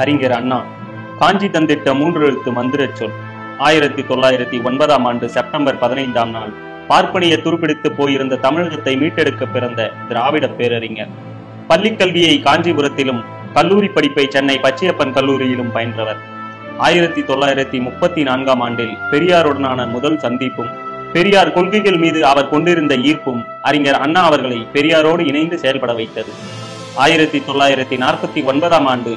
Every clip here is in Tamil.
அறிஞர் அண்ணா காஞ்சி தந்திட்ட மூன்று எழுத்து மந்திர சொல். ஆயிரத்தி தொள்ளாயிரத்தி ஒன்பதாம் ஆண்டு செப்டம்பர் பதினைந்தாம் நாள் பார்ப்பனிய துருப்பிடித்து போயிருந்த தமிழகத்தை மீட்டெடுக்க பிறந்த திராவிட பேரறிஞர். பள்ளிக் கல்வியை காஞ்சிபுரத்திலும் கல்லூரி படிப்பை சென்னை பச்சையப்பன் கல்லூரியிலும் பயின்றவர். ஆயிரத்தி தொள்ளாயிரத்தி முப்பத்தி நான்காம் ஆண்டில் பெரியாருடனான முதல் சந்திப்பும் பெரியார் கொள்கைகள் மீது அவர் கொண்டிருந்த ஈர்ப்பும் அறிஞர் அண்ணா அவர்களை பெரியாரோடு இணைந்து செயல்பட வைத்தது. ஆயிரத்தி தொள்ளாயிரத்தி நாற்பத்தி ஒன்பதாம் ஆண்டு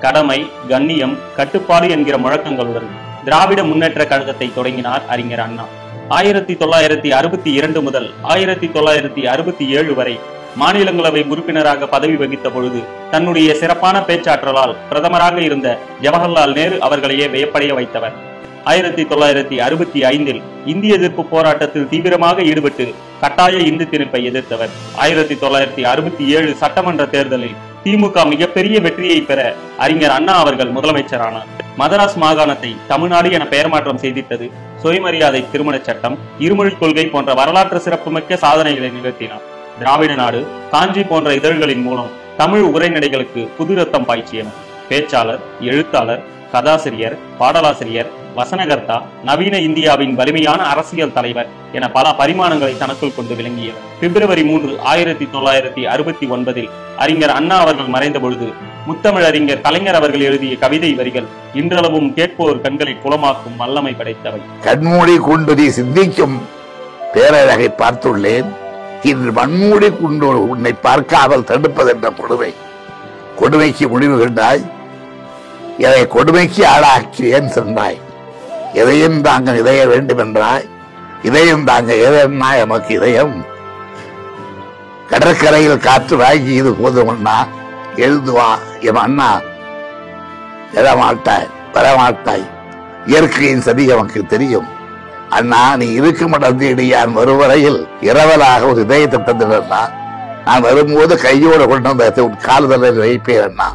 கடமை கண்ணியம் கட்டுப்பாடு என்கிற முழக்கங்களுடன் திராவிட முன்னேற்ற கழகத்தை தொடங்கினார் அறிஞர் அண்ணா. ஆயிரத்தி தொள்ளாயிரத்தி அறுபத்தி இரண்டு முதல் ஆயிரத்தி தொள்ளாயிரத்தி அறுபத்தி ஏழு வரை மாநிலங்களவை உறுப்பினராக பதவி வகித்த பொழுது தன்னுடைய சிறப்பான பேச்சாற்றலால் பிரதமராக இருந்த ஜவஹர்லால் நேரு அவர்களையே வியப்படைய வைத்தவர். ஆயிரத்தி தொள்ளாயிரத்தி அறுபத்தி ஐந்தில் இந்திய எதிர்ப்பு போராட்டத்தில் தீவிரமாக ஈடுபட்டு கட்டாய இந்து திணிப்பை எதிர்த்தவர். ஆயிரத்தி தொள்ளாயிரத்தி அறுபத்தி ஏழு சட்டமன்ற தேர்தலில் திமுக மிகப்பெரிய வெற்றியை பெற அறிஞர் அண்ணா அவர்கள் முதலமைச்சரானார் மதராஸ் மாகாணத்தை தமிழ்நாடு என பெயர் மாற்றம் செய்தித்தது சுயமரியாதை திருமணச் சட்டம் இருமொழிக் கொள்கை போன்ற வரலாற்று சிறப்புமிக்க சாதனைகளை நிகழ்த்தினார். திராவிட நாடு காஞ்சி போன்ற இதழ்களின் மூலம் தமிழ் உரைநடைகளுக்கு புது ரத்தம் பாய்ச்சியவர் பேச்சாளர் எழுத்தாளர் கதாசிரியர் பாடலாசிரியர் வசனகர்த்தா நவீன இந்தியாவின் வலிமையான அரசியல் தலைவர் என பல பரிமாணங்களை தனக்குள் கொண்டு விளங்கியவர். பிப்ரவரி மூன்று ஆயிரத்தி தொள்ளாயிரத்தி அறுபத்தி ஒன்பதில் அறிஞர் அண்ணா அவர்கள் மறைந்த பொழுது முத்தமிழறிஞர் கலைஞர் அவர்கள் எழுதிய கவிதை வரிகள் இன்றளவும் கேட்போர் கண்களை குளமாக்கும் வல்லமை படைத்தவை. கண்மூடி கொண்டு சிந்திக்கும் பேரழகை பார்த்துள்ளேன். இன்று மண்மூடி கொண்டு உன்னை பார்க்காமல் தடுப்பதென்ற கொடுமை. கொடுமைக்கு முடிவு கண்டாய். இதை கொடுமைக்கு ஆளாக்கி ஏன் சொன்னாய்? இதயம் தாங்க இதய வேண்டும் என்றாய் இதயம் தாங்க எதன்னா எமக்கு இதயம்? கடற்கரையில் காற்று வாங்கி இது போதும் அண்ணா. எழுதுவா என் அண்ணா. எழமாட்டாய் வரமாட்டாய். இயற்கையின் சதி எமக்கு தெரியும். அண்ணா நீ இருக்கும் இடம் வருவரையில் இரவலாக ஒரு இதயத்தை தந்துடுறா நான் வரும்போது கையோடு கொண்டு வந்த உன் கால்தலில் வைப்பேன் அண்ணா.